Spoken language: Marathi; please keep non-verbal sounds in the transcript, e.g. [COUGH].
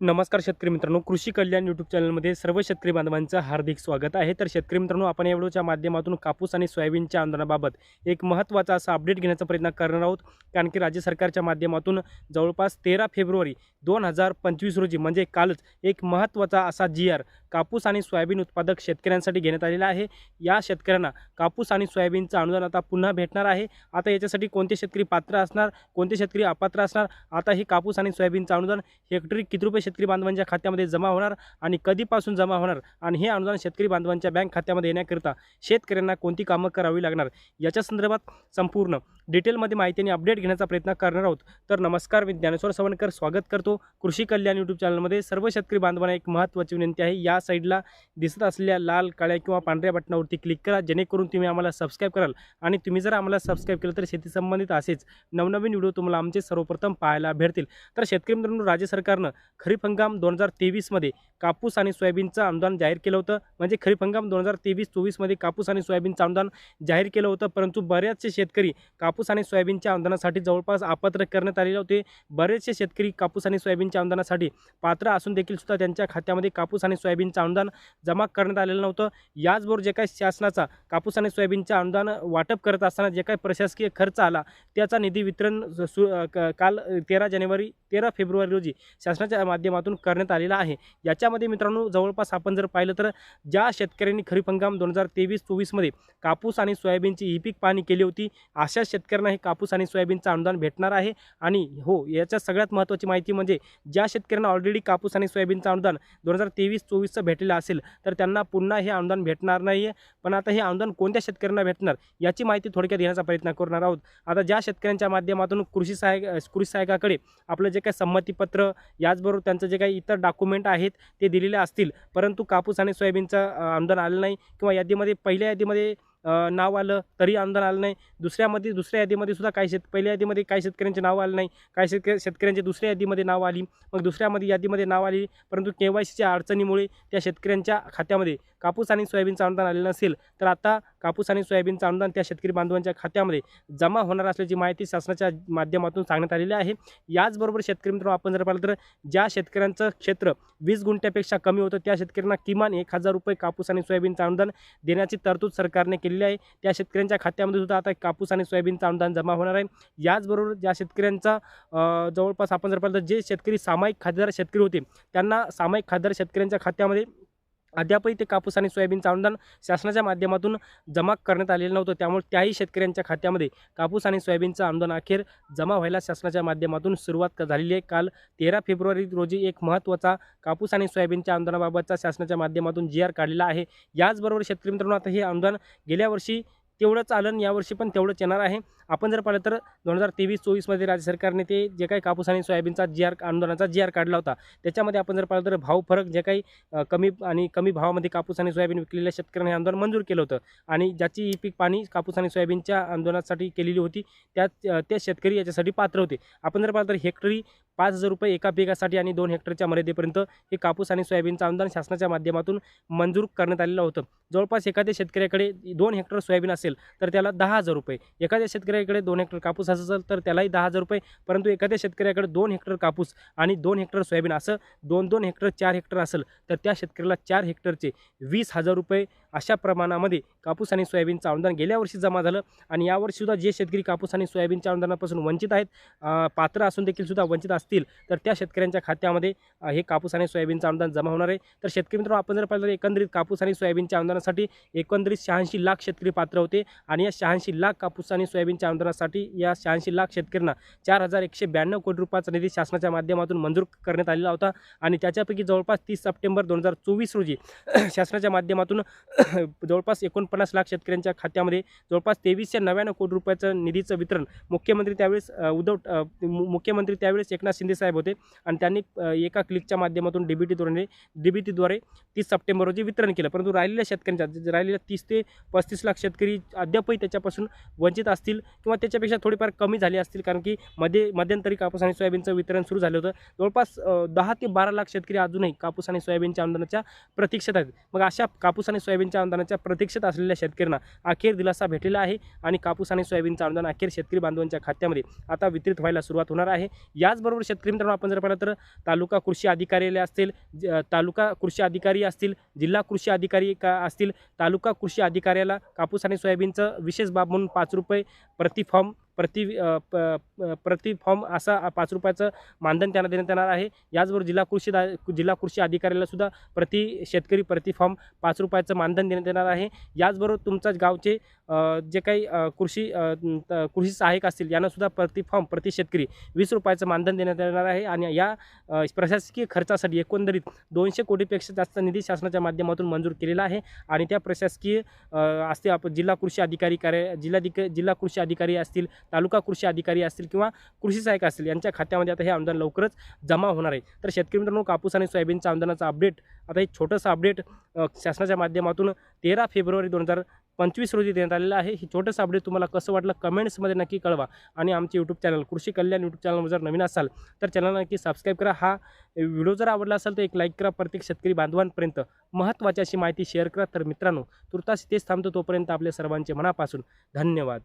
नमस्कार शेतकरी मित्रांनो कृषी कल्याण यूट्यूब चॅनलमध्ये सर्व शेतकरी बांधवांचं हार्दिक स्वागत आहे. तर शेतकरी मित्रांनो आपण या व्हिडिओच्या माध्यमातून कापूस आणि सोयाबीनच्या आंदोलनाबाबत एक महत्त्वाचा असा अपडेट घेण्याचा प्रयत्न करणार आहोत. कारण की राज्य सरकारच्या माध्यमातून जवळपास तेरा फेब्रुवारी दोन हजार पंचवीस रोजी म्हणजे कालच एक महत्त्वाचा असा जी आर कापूस आणि सोयाबीन उत्पादक शेतकऱ्यांसाठी घेण्यात आलेला आहे. या शेतकऱ्यांना कापूस आणि सोयाबीनचं अनुदान आता पुन्हा भेटणार आहे. आता याच्यासाठी कोणते शेतकरी पात्र असणार कोणते शेतकरी अपात्र असणार? आता हे कापूस आणि सोयाबीनचं अनुदान हेक्टरी किती रुपये शेतकरी बांधवांच्या खात्यामध्ये जमा होणार आणि कधीपासून जमा होणार? आणि हे अनुदान शेतकरी बांधवांच्या बँक खात्यामध्ये येण्याकरिता शेतकऱ्यांना कोणती कामं करावी लागणार? याच्या संदर्भात संपूर्ण डिटेलमध्ये माहिती आणि अपडेट घेण्याचा प्रयत्न करणार आहोत. तर नमस्कार मी ज्ञानेश्वर सवणकर स्वागत करतो. कृषी कल्याण यूट्यूब चॅनलमध्ये सर्व शेतकरी बांधवांना एक महत्त्वाची विनंती आहे. या साईडला दिसत असलेल्या लाल काळ्या किंवा पांढऱ्या बटनावरती क्लिक करा. जेणेकरून तुम्ही आम्हाला सबस्क्राईब कराल. आणि तुम्ही जर आम्हाला सबस्क्राईब केलं तर शेती संबंधित असेच नवनवीन व्हिडिओ तुम्हाला आमचे सर्वप्रथम पाहायला भेटतील. तर शेतकरी मित्रांनो राज्य सरकारनं खरीप हंगाम दोन हजार तेवीसमध्ये कापूस आणि सोयाबीनचं अनुदान जाहीर केलं होतं. म्हणजे खरीप हंगाम दोन हजार तेवीस चोवीसमध्ये कापूस आणि सोयाबीनचं अनुदान जाहीर केलं होतं. परंतु बरेचसे शेतकरी कापूस कापूस आणि सोयाबीनच्या अनुदानासाठी जवळपास अपात्र करण्यात आलेले होते. बरेचसे शेतकरी कापूस आणि सोयाबीनच्या आमदानासाठी पात्र असून देखील सुद्धा त्यांच्या खात्यामध्ये कापूस आणि सोयाबीनचं अनुदान जमा करण्यात आलेलं नव्हतं. याचबरोबर जे काही शासनाचा कापूस आणि सोयाबीनचं अनुदान वाटप करत असताना जे काही प्रशासकीय खर्च आला त्याचा निधी वितरण सु काल तेरा जानेवारी तेरा फेब्रुवारी रोजी शासनाच्या माध्यमातून करण्यात आलेला आहे. याच्यामध्ये मित्रांनो जवळपास आपण जर पाहिलं तर ज्या शेतकऱ्यांनी खरीप हंगाम दोन हजार तेवीस चोवीसमध्ये कापूस आणि सोयाबीनची ई पीक पाणी केली होती अशा शेतकऱ्यांना हे कापूस आणि सोयाबीनचं अनुदान भेटणार आहे. आणि हो याच्या सगळ्यात महत्त्वाची माहिती म्हणजे ज्या शेतकऱ्यांना ऑलरेडी कापूस आणि सोयाबीनचं अनुदान दोन हजार तेवीस चोवीसचं भेटलेलं असेल तर त्यांना पुन्हा हे अनुदान भेटणार नाही आहे पण आता हे अनुदान कोणत्या शेतकऱ्यांना भेटणार याची माहिती थोडक्यात देण्याचा प्रयत्न करणार आहोत. आता ज्या शेतकऱ्यांच्या माध्यमातून कृषी सहाय्यक कृषी सहाय्यकाकडे आपलं जे काही संमतीपत्र याचबरोबर त्यांचं जे काही इतर डॉक्युमेंट आहेत ते दिलेले असतील. परंतु कापूस आणि सोयाबीनचं अनुदान आलं नाही किंवा यादीमध्ये पहिल्या यादीमध्ये नाव आलं तरी अनुदान आलं नाही. दुसऱ्यामध्ये दुसऱ्या यादीमध्ये सुद्धा काही शेत पहिल्या यादीमध्ये काही शेतकऱ्यांचे नाव आलं नाही. काही शेतकरी शेतकऱ्यांची दुसऱ्या यादीमध्ये नाव आली. मग दुसऱ्यामध्ये यादीमध्ये नाव आली परंतु के वाय सीच्या अडचणीमुळे त्या शेतकऱ्यांच्या खात्यामध्ये कापूस आणि सोयाबीनचं अनुदान आलेलं नसेल तर आता कापूस आणि सोयाबीनचं अनुदान त्या शेतकरी बांधवांच्या खात्यामध्ये जमा होणार असल्याची माहिती शासनाच्या माध्यमातून सांगण्यात आलेली आहे. याचबरोबर शेतकरी मित्रांनो आपण जर पाहिलं तर ज्या शेतकऱ्यांचं क्षेत्र वीस गुंठ्यापेक्षा कमी होतं त्या शेतकऱ्यांना किमान एक हजार रुपये कापूस आणि सोयाबीनचं अनुदान देण्याची तरतूद सरकारने केलेली आहे. त्या शेतकऱ्यांच्या खात्यामध्ये सुद्धा आता कापूस आणि सोयाबीनचं अनुदान जमा होणार आहे. याचबरोबर ज्या शेतकऱ्यांचा जवळपास आपण जर पाहिलं तर जे शेतकरी सामायिक खातेदार शेतकरी होते त्यांना सामायिक खातेदार शेतकऱ्यांच्या खात्यामध्ये अद्यापही ते कापूस आणि सोयाबीनचं अनुदान शासनाच्या माध्यमातून जमा करण्यात आलेलं नव्हतं. त्यामुळे त्याही शेतकऱ्यांच्या खात्यामध्ये कापूस आणि सोयाबीनचं अनुदान अखेर जमा व्हायला शासनाच्या माध्यमातून सुरुवात क- झालेली आहे. काल तेरा फेब्रुवारी रोजी एक महत्त्वाचा कापूस आणि सोयाबीनच्या अनुदानाबाबतचा शासनाच्या माध्यमातून जी आर काढलेला आहे. याचबरोबर शेतकरी मित्रांनो आता हे अनुदान गेल्या वर्षी तेवढंच आलं यावर्षी पण तेवढंच येणार आहे. आपण जर पाहिलं तर दोन हजार तेवीस चोवीसमध्ये राज्य सरकारने ते जे काही कापूस आणि सोयाबीनचा जी आर आंदोलनाचा जी आर काढला होता त्याच्यामध्ये आपण जर पाहिलं तर भाव फरक जे काही कमी आणि कमी भावामध्ये कापूस आणि सोयाबीन विकलेल्या शेतकऱ्यांनी आंदोलन मंजूर केलं होतं. आणि ज्याची ही पीक पाणी कापूस आणि सोयाबीनच्या आंदोलनासाठी केलेली होती त्यात अ, ते शेतकरी याच्यासाठी पात्र होते. आपण जर पाहिलं तर हेक्टरी पाच हजार रुपये एका पिकासाठी आणि दोन हेक्टरच्या मर्यादेपर्यंत हे कापूस आणि सोयाबीनचं आंदोलन शासनाच्या माध्यमातून मंजूर करण्यात आलेलं होतं. जवळपास एखाद्या शेतकऱ्याकडे दोन हेक्टर सोयाबीन असेल तर त्याला दहा हजार रुपये. एखाद्या शेतकऱ्या शेतकऱ्याकडे दोन हेक्टर कापूस असेल तर त्यालाही दहा हजार रुपये. परंतु एखाद्या शेतकऱ्याकडे दोन हेक्टर कापूस आणि दोन हेक्टर सोयाबीन असं दोन दोन हेक्टर चार हेक्टर असेल तर त्या शेतकऱ्याला चार हेक्टरचे वीस हजार रुपये अशा प्रमाणामध्ये कापूस आणि सोयाबीनचं अनुदान गेल्या वर्षी जमा झालं आणि यावर्षीसुद्धा जे शेतकरी कापूस आणि सोयाबीनच्या अनुदानापासून वंचित आहेत पात्र असून देखील सुद्धा वंचित असतील तर त्या शेतकऱ्यांच्या खात्यामध्ये हे कापूस आणि सोयाबीनचं अनुदान जमा होणार आहे. तर शेतकरी मित्रांनो आपण जर पाहिलं तर एकंदरीत कापूस आणि सोयाबीनच्या अनुदानासाठी एकंदरीत शहाऐंशी लाख शेतकरी पात्र होते आणि या शहाऐंशी लाख कापूस आणि सोयाबीनच्या अनुदानासाठी या शहाऐंशी लाख शेतकऱ्यांना चार हजार एकशे ब्याण्णव कोटी रुपयाचा निधी शासनाच्या माध्यमातून मंजूर करण्यात आलेला होता आणि त्याच्यापैकी जवळपास तीस सप्टेंबर दोन हजार चोवीस रोजी [CLEARS THROAT] शासनाच्या माध्यमातून [COUGHS] जवळपास एकोणपन्नास लाख शेतकऱ्यांच्या खात्यामध्ये जवळपास तेवीसशे नव्याण्णव कोटी रुपयाचं निधीचं वितरण मुख्यमंत्री त्यावेळेस उद्धव मु- मुख्यमंत्री त्यावेळेस एकनाथ शिंदेसाहेब होते आणि त्यांनी एका क्लिकच्या माध्यमातून डीबीटीद्वारे डीबीटीद्वारे तीस सप्टेंबर रोजी वितरण केलं. परंतु राहिलेल्या शेतकऱ्यांच्या राहिलेल्या तीस ते पस्तीस लाख शेतकरी अद्यापही त्याच्यापासून वंचित असतील किंवा त्याच्यापेक्षा थोडीफार कमी झाली असतील. कारण की मध्ये मध्यंतरी कापूस आणि सोयाबीनचं वितरण सुरू झालं होतं. जवळपास दहा ते बारा लाख शेतकरी अजूनही कापूस आणि सोयाबीनच्या आंदोलनाच्या प्रतीक्षेत आहेत. मग अशा कापूस आणि सोयाबीन सोयाबीनच्या अनुदानाच्या प्रतीक्षेत असलेल्या शेतकऱ्यांना अखेर दिलासा भेटलेला आहे आणि कापूस आणि सोयाबीनचं अनुदान अखेर शेतकरी बांधवांच्या खात्यामध्ये आता वितरित व्हायला सुरुवात होणार आहे. याचबरोबर शेतकरी मित्रांनो आपण जर पाहिलं तर तालुका कृषी अधिकारी असतील ज- तालुका कृषी अधिकारी असतील जिल्हा कृषी अधिकारी का असतील तालुका कृषी अधिकाऱ्याला कापूस आणि सोयाबीनचं विशेष बाब म्हणून पाच रुपये प्रति फॉर्म प्रति प- प्रति फॉर्म असा पाच रुपयाचं मानधन त्यांना देण्यात येणार आहे. याचबरोबर जिल्हा कृषी जिल्हा कृषी अधिकाऱ्याला सुद्धा प्रति शेतकरी प्रति फॉर्म पाच रुपयाचं मानधन देण्यात येणार आहे. याचबरोबर तुमच्या गावचे जे काही कृषी त- कृषी सहाय्यक असतील यांना सुद्धा प्रति फॉर्म प्रति शेतकरी वीस रुपयाचं मानधन देण्यात येणार आहे. आणि या प्रशासकीय खर्चासाठी एकंदरीत दोनशे कोटीपेक्षा जास्त निधी शासनाच्या माध्यमातून मंजूर केलेला आहे. आणि त्या प्रशासकीय असते आपण जिल्हा कृषी अधिकारी कार्य जिल्हाधिक जिल्हा कृषी अधिकारी असतील तालुका कृषी अधिकारी असतील किंवा कृषी सहाय्यक असतील यांच्या खात्यामध्ये आता हे अनुदान लवकरच जमा होणार आहे. तर शेतकरी मित्रांनो कापूस आणि सोयाबीनच्या अनुदानाचा अपडेट आता एक छोटंसं अपडेट शासनाच्या माध्यमातून तेरा फेब्रुवारी दोन हजार पंचवीस रोजी देण्यात आलेलं आहे. हे छोटंसं अपडेट तुम्हाला कसं वाटलं कमेंट्समध्ये नक्की कळवा आणि आमचे यूट्यूब चॅनल कृषी कल्याण यूट्यूब चॅनल जर नवीन असाल तर चॅनलला नक्की सबस्क्राईब करा. हा व्हिडिओ जर आवडला असेल तर एक लाईक करा. प्रत्येक शेतकरी बांधवांपर्यंत महत्त्वाची अशी माहिती शेअर करा. तर मित्रांनो तुर्तास तेच थांबतो तोपर्यंत आपल्या सर्वांचे मनापासून धन्यवाद.